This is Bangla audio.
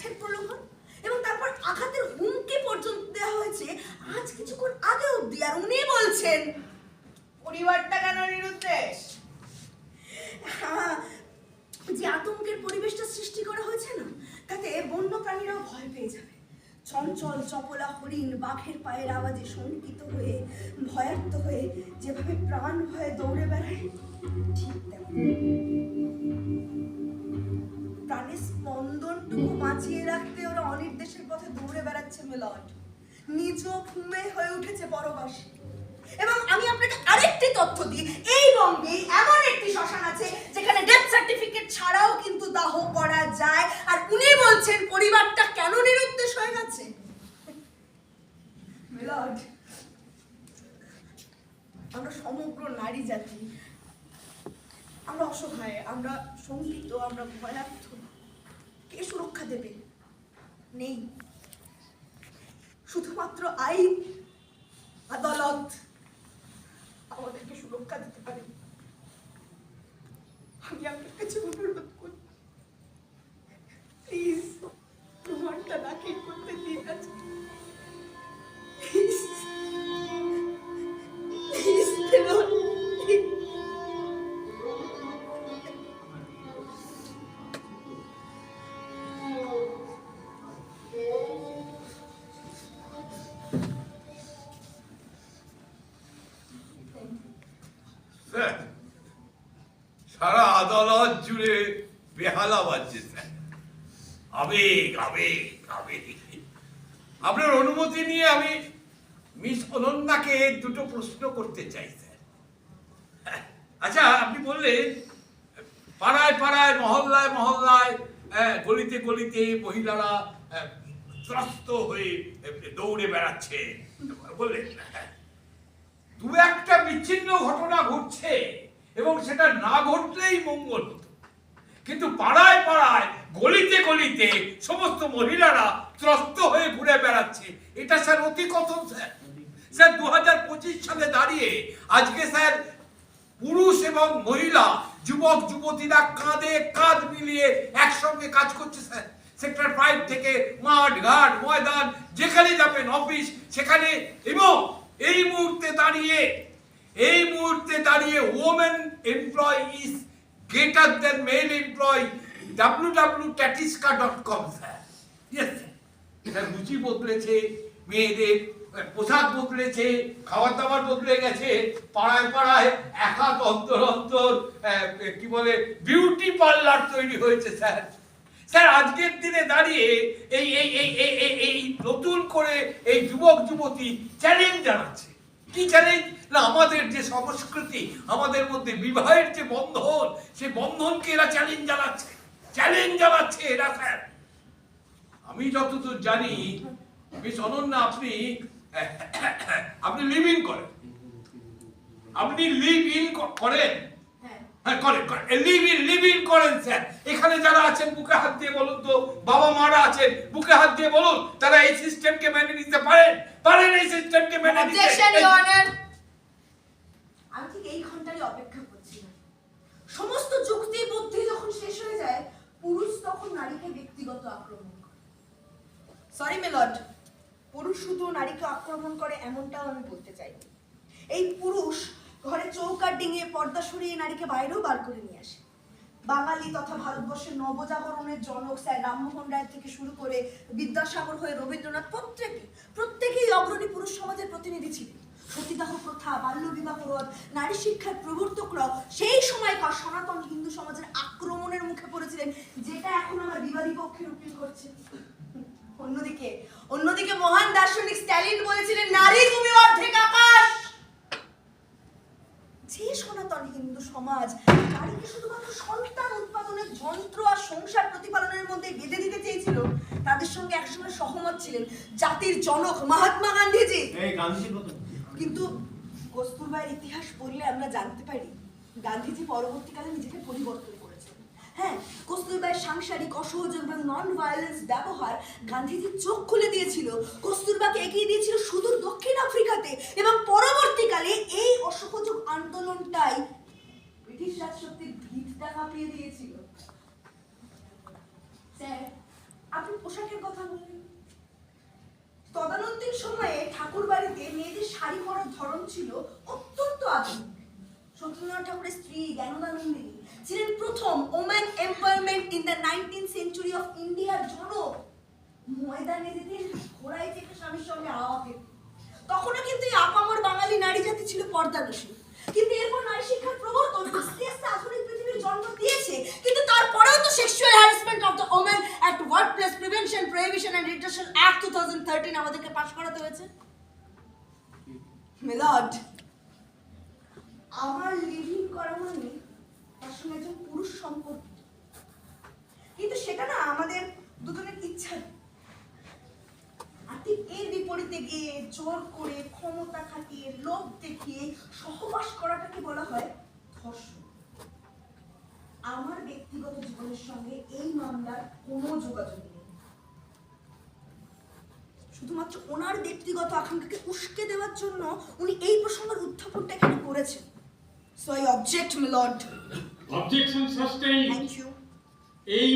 অর্থের প্রলোভন এবং তারপর আঘাতের হুমকি পর্যন্ত দেওয়া হয়েছে আজ কিছুক্ষণ আগে অব্দি আর উনি বলছেন পরিবারটা কেন নিরুদ্দেশ? হ্যাঁ, যে আতঙ্কের পরিবেশটা সৃষ্টি করা হয়েছে না তাতে বন্য প্রাণীরাও ভয় পেয়ে যাবে। চঞ্চল চপলা হরিণ বাঘের পায়ের আওয়াজে শঙ্কিত হয়ে ভয়ার্ত হয়ে যেভাবে প্রাণ ভয়ে দৌড়ে বেড়ায় ঠিক তেমন প্রাণের স্পন্দনটুকু বাঁচিয়ে রাখতে ওরা অনির্দেশের পথে দৌড়ে বেড়াচ্ছে মেলট নিজ ঘুমে হয়ে উঠেছে পরবাসী। এবং আমি আপনাকে আরেকটি তথ্য দিই। এই বঙ্গে এমন একটি শ্মশান আছে যেখানে ডেথ সার্টিফিকেট ছাড়াও কিন্তু দাহ করা যায়। আর উনি বলছেন, পরিবারটা কেন নিরুদ্দেশ হয়ে গেছে? আমরা সমগ্র নারী জাতি, আমরা অসহায়, আমরা শঙ্কিত আমরা ভয়ার্থ। কে সুরক্ষা দেবে? নেই। শুধুমাত্র আইন, আদালত আমাদেরকে সুরক্ষা দিতে পারে। আমি আপনার কাছে অনুরোধ আদালত জুড়ে বেহালা বাজছে, স্যার। আবেগ আবেগ আবেগ। আপনার অনুমতি নিয়ে আমি মিস অনন্যাকে দুটো প্রশ্ন করতে চাই, স্যার। আচ্ছা আপনি বললেন, পাড়ায় পাড়ায়, মহল্লায় মহল্লায় গলিতে গলিতে মহিলারা ত্রস্ত হয়ে দৌড়ে বেড়াচ্ছে। বললেন হ্যাঁ। দু একটা বিচ্ছিন্ন ঘটনা ঘটছে। এবং সেটা না ঘটলেই মঙ্গল কিন্তু পাড়ায় পাড়ায়, গলিতে গলিতে সমস্ত মহিলারা ত্রস্ত হয়ে ঘুরে বেড়াচ্ছে। এটা স্যার অতি কথন স্যার। স্যার দু হাজার পঁচিশ সালে দাঁড়িয়ে আজকে স্যার পুরুষ এবং মহিলা, যুবক, যুবতীরা কাঁধে কাঁধ মিলিয়ে একসঙ্গে কাজ করছে, স্যার। সেক্টর ফাইভ থেকে মাঠ, ঘাট, ময়দান, যেখানে যাবেন, অফিস, সেখানে এবং এই মুহূর্তে দাঁড়িয়ে এই মুহূর্তে দাঁড়িয়ে women employ is greater than male employ W W Statista dot com sir yes sir রুচি বদলেছে, মেয়েদের পোশাক বদলেছে খাবার দাবার বদলে গেছে, পাড়ায় পাড়ায় এক হাত অন্তর অন্তর কি বলে বিউটি পার্লার তৈরি হয়েছে স্যার স্যার আজকের দিনে দাঁড়িয়ে এই এই এই এই নতুন করে এই যুবক যুবতী চ্যালেঞ্জ জানাচ্ছে কি চ্যালেঞ্জ না, আমাদের যে সংস্কৃতি, আমাদের মধ্যে বিবাহের যে বন্ধন সেই বন্ধনকে এরা চ্যালেঞ্জ জানাচ্ছে। চ্যালেঞ্জ জানাচ্ছে এরা, স্যার। আমি যতদূর জানি, মিস অনন্যা, আপনি আপনি লিভ ইন করেন। আপনি লিভ ইন করেন। হ্যাঁ হ্যাঁ করেন করেন। লিভ ইন লিভ ইন করেন স্যার। এখানে যারা আছেন বুকে হাত দিয়ে বলুন তো বাবা মারা আছেন বুকে হাত দিয়ে বলুন তারা এই সিস্টেমকে মেনে নিতে পারেন পারেন এই সিস্টেমকে মেনে নিতে। অবজেকশন ইওর অনার আমি ঠিক এই ঘন্টারই অপেক্ষা করছিলাম সমস্ত যুক্তি বুদ্ধি যখন শেষ হয়ে যায় পুরুষ তখন নারীকে ব্যক্তিগত আক্রমণ করে। সরি মেলড পুরুষ শুধু নারীকে আক্রমণ করে এমনটাও আমি বলতে চাই এই পুরুষ ঘরে চৌকার ডিঙিয়ে পর্দা সরিয়ে নারীকে বাইরেও বার করে নিয়ে আসে। বাঙালি তথা ভারতবর্ষের নবজাগরণের জনক স্যার রামমোহন রায় থেকে শুরু করে বিদ্যাসাগর হয়ে রবীন্দ্রনাথ প্রত্যেকে প্রত্যেকেই অগ্রণী পুরুষ সমাজের প্রতিনিধি ছিলেন। সতীদাহ প্রথা, বাল্য বিবাহ রোধ নারী শিক্ষার প্রবর্তকরাও সেই সময়কার সনাতন হিন্দু সমাজের আক্রমণের মুখে পড়েছিলেন, যেটা এখন আমার বিবাদী পক্ষের উকিল করছে। অন্যদিকে অন্যদিকে মহান দার্শনিক স্ট্যালিন বলেছিলেন নারী তুমি অর্ধেক আকাশ। যে সনাতন হিন্দু সমাজ নারীকে শুধুমাত্র সন্তান উৎপাদনের যন্ত্র আর সংসার প্রতিপালনের মধ্যে বেঁধে দিতে চেয়েছিল? তাদের সঙ্গে একসময় সহমত ছিলেন জাতির জনক মহাত্মা গান্ধীজি। কিন্তু কস্তুরবাইয়ের ইতিহাস পড়লে আমরা জানতে পারি গান্ধীজি পরবর্তীকালে নিজেকে পরিবর্তন করেছেন। হ্যাঁ কস্তুরবাইয়ের সাংসারিক অসহযোগ এবং নন ভায়োলেন্স ব্যবহার গান্ধীজির চোখ খুলে দিয়েছিল। কস্তুরবাকে এগিয়ে দিয়েছিল সুদূর দক্ষিণ আফ্রিকাতে এবং পরবর্তীকালে আন্দোলনটাই ব্রিটিশ রাজশক্তির ভিতটা কাঁপিয়ে দিয়েছিল। আপনি পোশাকের কথা বললেন। তদানীন্তন সময়ে ঠাকুর বাড়িতে মেয়েদের শাড়ি পরার ধরন ছিল অত্যন্ত আধুনিক। সত্যেন্দ্রনাথ ঠাকুরের স্ত্রী জ্ঞানদানন্দিনী ছিলেন প্রথম woman empowerment in the nineteen century of ইন্ডিয়ার জনক ময়দানে যেতেন ঘোড়ায় চেপে স্বামীর সঙ্গে খেত তখনও কিন্তু এই আপামর বাঙালি নারী জাতি ছিল এরপর নারী শিক্ষার প্রবর্তন আস্তে আধুনিক পৃথিবীর জন্ম দিয়েছে। কিন্তু তারপরেও তো sexual harassment of the women at work place prevention prohibition and reduction act two আমাদেরকে পাশ করাতে হয়েছে। মিলড আমার লিভিং করা মানে তার সঙ্গে একজন পুরুষ সম্পর্ক। কিন্তু সেটা না আমাদের দুজনের ইচ্ছা। আর ঠিক এর বিপরীতে গিয়ে জোর করে ক্ষমতা খাটিয়ে লোভ দেখিয়ে সহবাস করাটাকে বলা হয় ধর্ষণ আমার ব্যক্তিগত জীবনের সঙ্গে এই কোনো যোগাযোগ নেই। শুধুমাত্র ওনার ব্যক্তিগত আকাঙ্ক্ষাকে উস্কে দেওয়ার জন্য উনি এই প্রসঙ্গের উত্থাপনটা এখানে করেছেন। So I object milord objection sustain thank you এই